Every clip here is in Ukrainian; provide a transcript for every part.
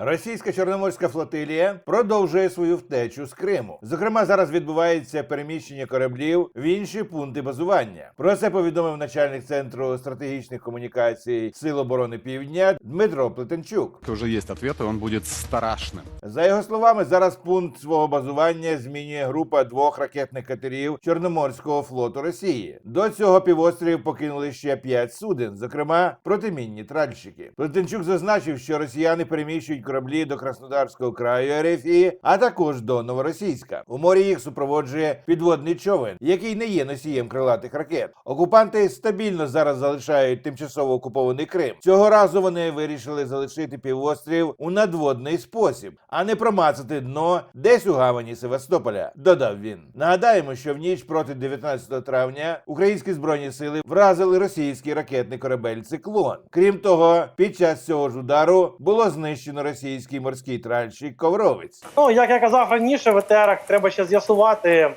Російська чорноморська флотилія продовжує свою втечу з Криму. Зокрема, зараз відбувається переміщення кораблів в інші пункти базування. Про це повідомив начальник центру стратегічних комунікацій Сил оборони Півдня Дмитро Плетенчук. Уже есть ответ, и он будет страшным. За його словами, зараз пункт свого базування змінює група двох ракетних катерів Чорноморського флоту Росії. До цього півострів покинули ще п'ять суден, зокрема протимінні тральщики. Плетенчук зазначив, що росіяни переміщують кораблі до Краснодарського краю РФІ, а також до Новоросійська. У морі їх супроводжує підводний човен, який не є носієм крилатих ракет. Окупанти стабільно зараз залишають тимчасово окупований Крим. Цього разу вони вирішили залишити півострів у надводний спосіб, а не промацати дно десь у гавані Севастополя. Додав він. Нагадаємо, що в ніч проти 19 травня українські збройні сили вразили російський ракетний корабель Циклон. Крім того, під час цього ж удару було знищено російський морський тральщик Ковровець. Ну, як я казав раніше, в етерах треба ще з'ясувати,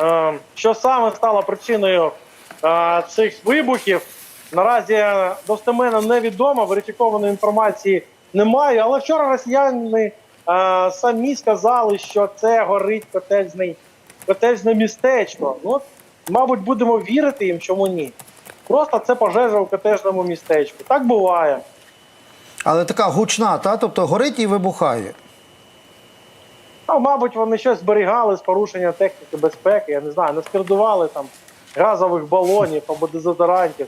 е, що саме стало причиною е, цих вибухів. Наразі достеменно невідомо, верифікованої інформації немає. Але вчора росіяни е, самі сказали, що це горить котельний, котельне містечко. Ну, мабуть, будемо вірити їм, чому ні. Просто це пожежа у котежному містечку. Так буває. Але така гучна, та? тобто горить і вибухає. Ну, мабуть, вони щось зберігали з порушення техніки безпеки, я не знаю, не скердували там газових балонів або дезодорантів.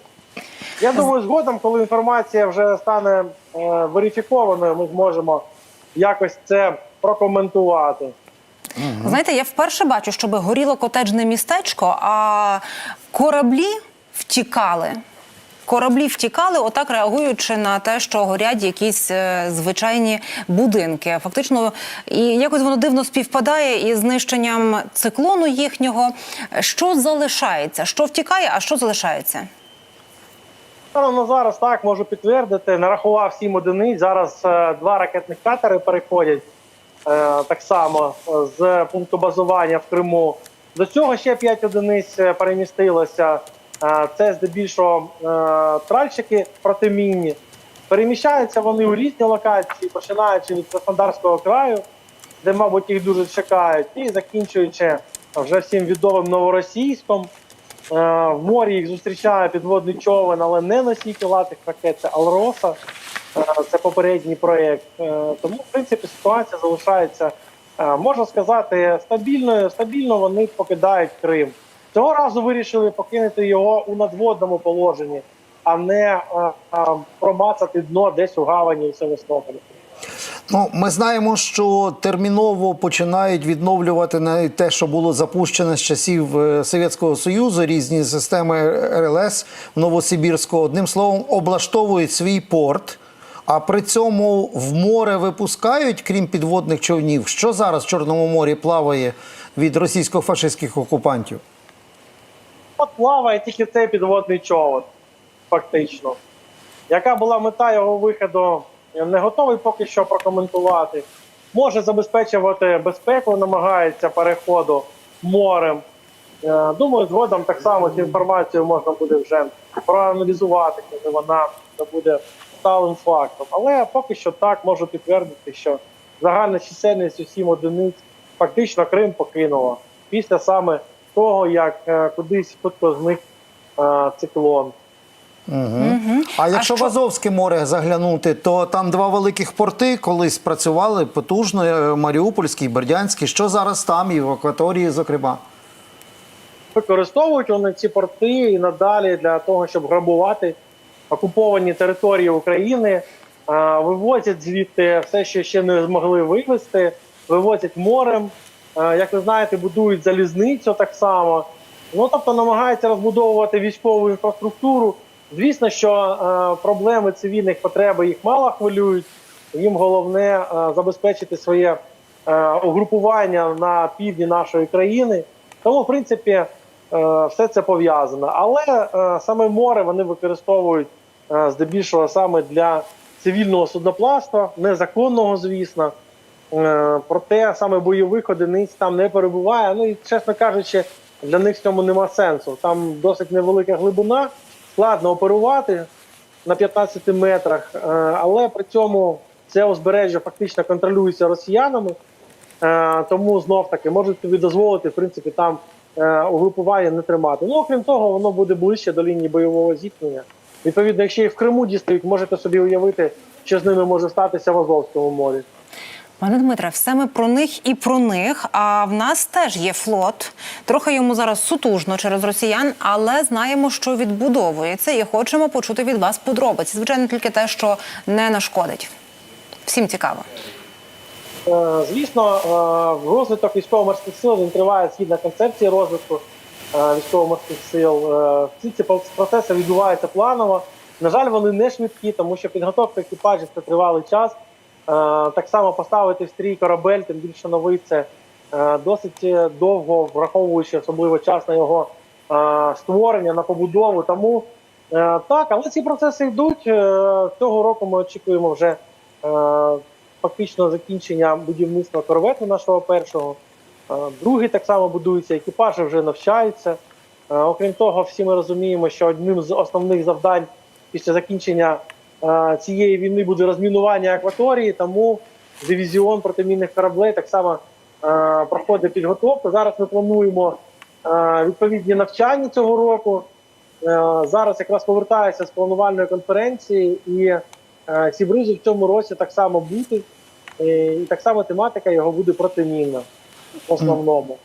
Я думаю, згодом, коли інформація вже стане е, верифікованою, ми зможемо якось це прокоментувати. Знаєте, я вперше бачу, щоб горіло котеджне містечко, а кораблі втікали. Кораблі втікали, отак реагуючи на те, що горять якісь е, звичайні будинки. Фактично, і якось воно дивно співпадає із знищенням циклону їхнього. Що залишається? Що втікає, а що залишається? Станом на зараз так можу підтвердити. Нарахував сім одиниць. Зараз е, два ракетних катери переходять е, так само з пункту базування в Криму. До цього ще п'ять одиниць е, перемістилося. Е, це здебільшого е, тральщики протимінні. Переміщаються вони у різні локації, починаючи від Краснодарського краю, де, мабуть, їх дуже чекають, і закінчуючи вже всім відомим новоросійськом. Е, В морі їх зустрічає підводний човен, але не носій крилатих ракет, Алроса. Це попередній проєкт. Тому, в принципі, ситуація залишається, можна сказати, стабільною. Стабільно вони покидають Крим. Цього разу вирішили покинути його у надводному положенні, а не е, е, промацати дно десь у гавані у Севастополі. Ну, ми знаємо, що терміново починають відновлювати навіть те, що було запущено з часів е, Совєтського Союзу, різні системи РЛС в Новосибірську. Одним словом, облаштовують свій порт. А при цьому в море випускають, крім підводних човнів, що зараз в Чорному морі плаває від російсько-фашистських окупантів. От плаває тільки цей підводний човен, фактично. Яка була мета його виходу, я не готовий поки що прокоментувати. Може забезпечувати безпеку, намагається переходу морем. Е, Думаю, згодом так само цю інформацію можна буде вже проаналізувати, коли вона буде сталим фактом. Але поки що так можу підтвердити, що загальна чисельність у 7 одиниць фактично Крим покинула після саме того, як е, кудись хтось зник е, циклон. А якщо що- в Азовське море заглянути, то там два великих порти колись працювали потужно: е, Маріупольський, Бердянський. Що зараз там і в акваторії, зокрема? Використовують вони ці порти і надалі для того, щоб грабувати окуповані території України, вивозять звідти все, що ще не змогли вивезти, вивозять морем. Е, Як ви знаєте, будують залізницю так само. Ну тобто намагаються розбудовувати військову інфраструктуру. Звісно, що е, проблеми цивільних потреб їх мало хвилюють. Їм головне е, забезпечити своє угрупування на півдні нашої країни. Тому, в принципі, все це пов'язано. Але саме море вони використовують здебільшого саме для цивільного судноплавства, незаконного, звісно. Е, Проте саме бойових одиниць там не перебуває. Ну і чесно кажучи, для них в цьому нема сенсу. Там досить невелика глибина, складно оперувати на 15 метрах, е, але при цьому це узбережжя фактично контролюється росіянами. Е, тому знов таки можуть собі дозволити, в принципі, там угрупування не тримати. Ну, окрім того, воно буде ближче до лінії бойового зіткнення. Відповідно, якщо і в Криму дістають, можете собі уявити, що з ними може статися в Азовському морі. Пане Дмитре, все ми про них і про них. А в нас теж є флот. Трохи йому зараз сутужно через росіян, але знаємо, що відбудовується, і хочемо почути від вас подробиці. Звичайно, тільки те, що не нашкодить. Всім цікаво. Е, Звісно, е, розвиток військово-морських сил він триває згідно концепції розвитку е, військово-морських сил. Всі ці процеси відбуваються планово. На жаль, вони не швидкі, тому що підготовка екіпажів це тривалий час. Е, Так само поставити в стрій корабель, тим більше новий це е, досить е, довго, враховуючи особливо час на його створення, на побудову. Тому так, але ці процеси йдуть. Цього року ми очікуємо вже фактично закінчення будівництва корвету нашого першого. Другий так само будується, екіпажі вже навчаються. Окрім того, всі ми розуміємо, що одним з основних завдань після закінчення цієї війни буде розмінування акваторії, тому дивізіон протимінних кораблей так само е, проходить підготовку. Зараз ми плануємо е, відповідні навчання цього року. Е, Зараз якраз повертаюся з планувальної конференції, і е, ці бризи в цьому році так само бути. Е, І так само тематика його буде протимінна в основному.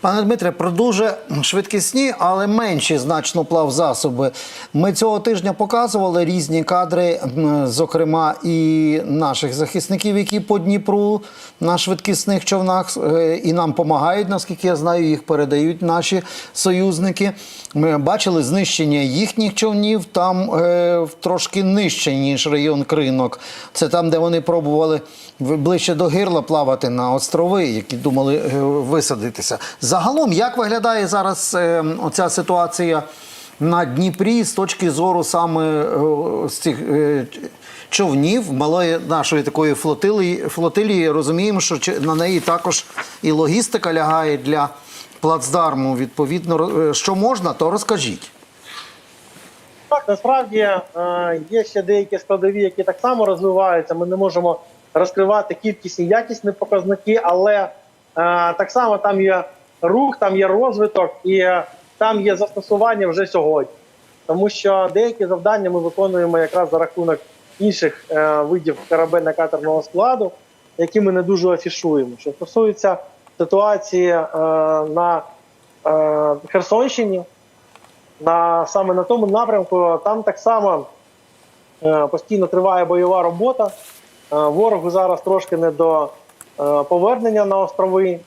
Пане Дмитре, про дуже швидкісні, але менші значно плавзасоби. Ми цього тижня показували різні кадри, зокрема і наших захисників, які по Дніпру на швидкісних човнах е, і нам допомагають, наскільки я знаю, їх передають наші союзники. Ми бачили знищення їхніх човнів там е, трошки нижче, ніж район кринок. Це там, де вони пробували ближче до гирла плавати на острови, які думали е, висадитися. Загалом, як виглядає зараз е, оця ситуація на Дніпрі з точки зору саме е, з цих е, човнів, малої нашої такої флотилії, флотилії, розуміємо, що на неї також і логістика лягає для плацдарму. Відповідно, е, що можна, то розкажіть. Так, насправді е, є ще деякі складові, які так само розвиваються. Ми не можемо розкривати кількісні якісні показники, але е, так само там є рух, там є розвиток і е, там є застосування вже сьогодні. Тому що деякі завдання ми виконуємо якраз за рахунок інших е, видів корабельно-катерного складу, які ми не дуже афішуємо. Що стосується ситуації е, на е, Херсонщині, на саме на тому напрямку. Там так само е, постійно триває бойова робота. Е, ворогу зараз трошки не до е, повернення на острови.